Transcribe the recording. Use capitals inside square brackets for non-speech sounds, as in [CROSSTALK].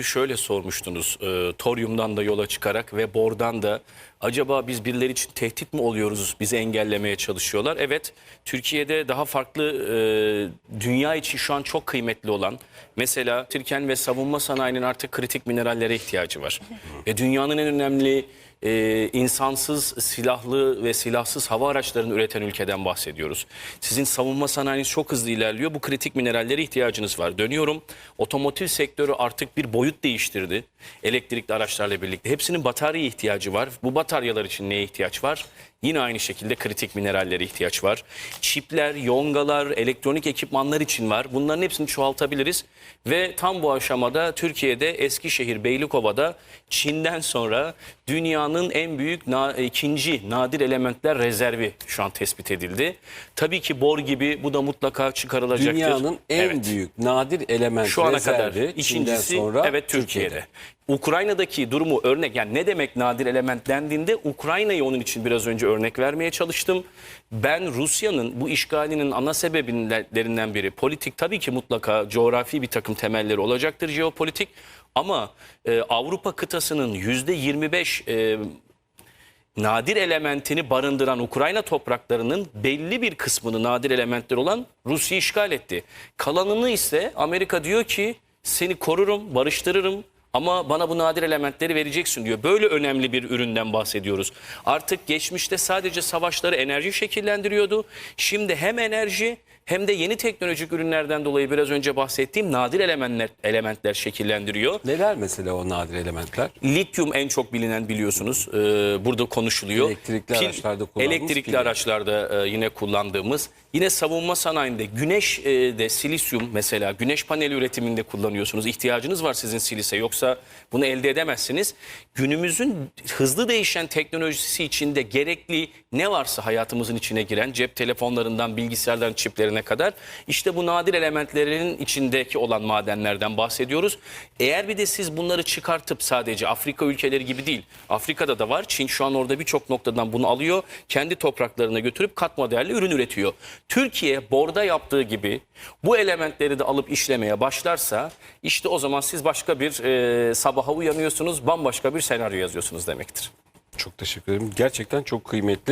Şöyle sormuştunuz, e, toryumdan da yola çıkarak ve bordan da acaba biz birileri için tehdit mi oluyoruz, bizi engellemeye çalışıyorlar? Evet, Türkiye'de daha farklı e, dünya için şu an çok kıymetli olan mesela Türkiye'nin ve savunma sanayinin artık kritik minerallere ihtiyacı var. [LAUGHS] Ve dünyanın en önemli e, insansız silahlı ve silahsız hava araçlarını üreten ülkeden bahsediyoruz. Sizin savunma sanayiniz çok hızlı ilerliyor. Bu kritik minerallere ihtiyacınız var. Dönüyorum. Otomotiv sektörü artık bir boyut değiştirdi. Elektrikli araçlarla birlikte. Hepsinin batarya ihtiyacı var. Bu bataryalar için neye ihtiyaç var? Yine aynı şekilde kritik minerallere ihtiyaç var. Çipler, yongalar, elektronik ekipmanlar için var. Bunların hepsini çoğaltabiliriz. Ve tam bu aşamada Türkiye'de Eskişehir, Beylikova'da Çin'den sonra dünyanın en büyük na- ikinci nadir elementler rezervi şu an tespit edildi. Tabii ki bor gibi bu da mutlaka çıkarılacaktır. Dünyanın en Evet. büyük nadir element Şu ana kadar rezervi Çin'den ikincisi sonra evet Türkiye'de. Ukrayna'daki durumu örnek yani ne demek nadir element dendiğinde Ukrayna'yı onun için biraz önce örnek vermeye çalıştım. Ben Rusya'nın bu işgalinin ana sebeplerinden biri politik tabii ki mutlaka coğrafi bir takım temelleri olacaktır jeopolitik ama e, Avrupa kıtasının yüzde 25 e, nadir elementini barındıran Ukrayna topraklarının belli bir kısmını nadir elementler olan Rusya işgal etti. Kalanını ise Amerika diyor ki seni korurum, barıştırırım ama bana bu nadir elementleri vereceksin diyor. Böyle önemli bir üründen bahsediyoruz. Artık geçmişte sadece savaşları enerji şekillendiriyordu. Şimdi hem enerji hem de yeni teknolojik ürünlerden dolayı biraz önce bahsettiğim nadir elementler, elementler şekillendiriyor. Neler mesela o nadir elementler? Lityum en çok bilinen biliyorsunuz. Ee, burada konuşuluyor. Elektrikli araçlarda kullandığımız Elektrikli pil. araçlarda e, yine kullandığımız. Yine savunma sanayinde güneş e, de silisyum mesela güneş paneli üretiminde kullanıyorsunuz. İhtiyacınız var sizin silise yoksa bunu elde edemezsiniz. Günümüzün hızlı değişen teknolojisi içinde gerekli ne varsa hayatımızın içine giren cep telefonlarından bilgisayarların çiplerine kadar işte bu nadir elementlerin içindeki olan madenlerden bahsediyoruz. Eğer bir de siz bunları çıkartıp sadece Afrika ülkeleri gibi değil. Afrika'da da var. Çin şu an orada birçok noktadan bunu alıyor. Kendi topraklarına götürüp katma değerli ürün üretiyor. Türkiye borda yaptığı gibi bu elementleri de alıp işlemeye başlarsa işte o zaman siz başka bir e, sabaha uyanıyorsunuz. Bambaşka bir senaryo yazıyorsunuz demektir. Çok teşekkür ederim. Gerçekten çok kıymetli.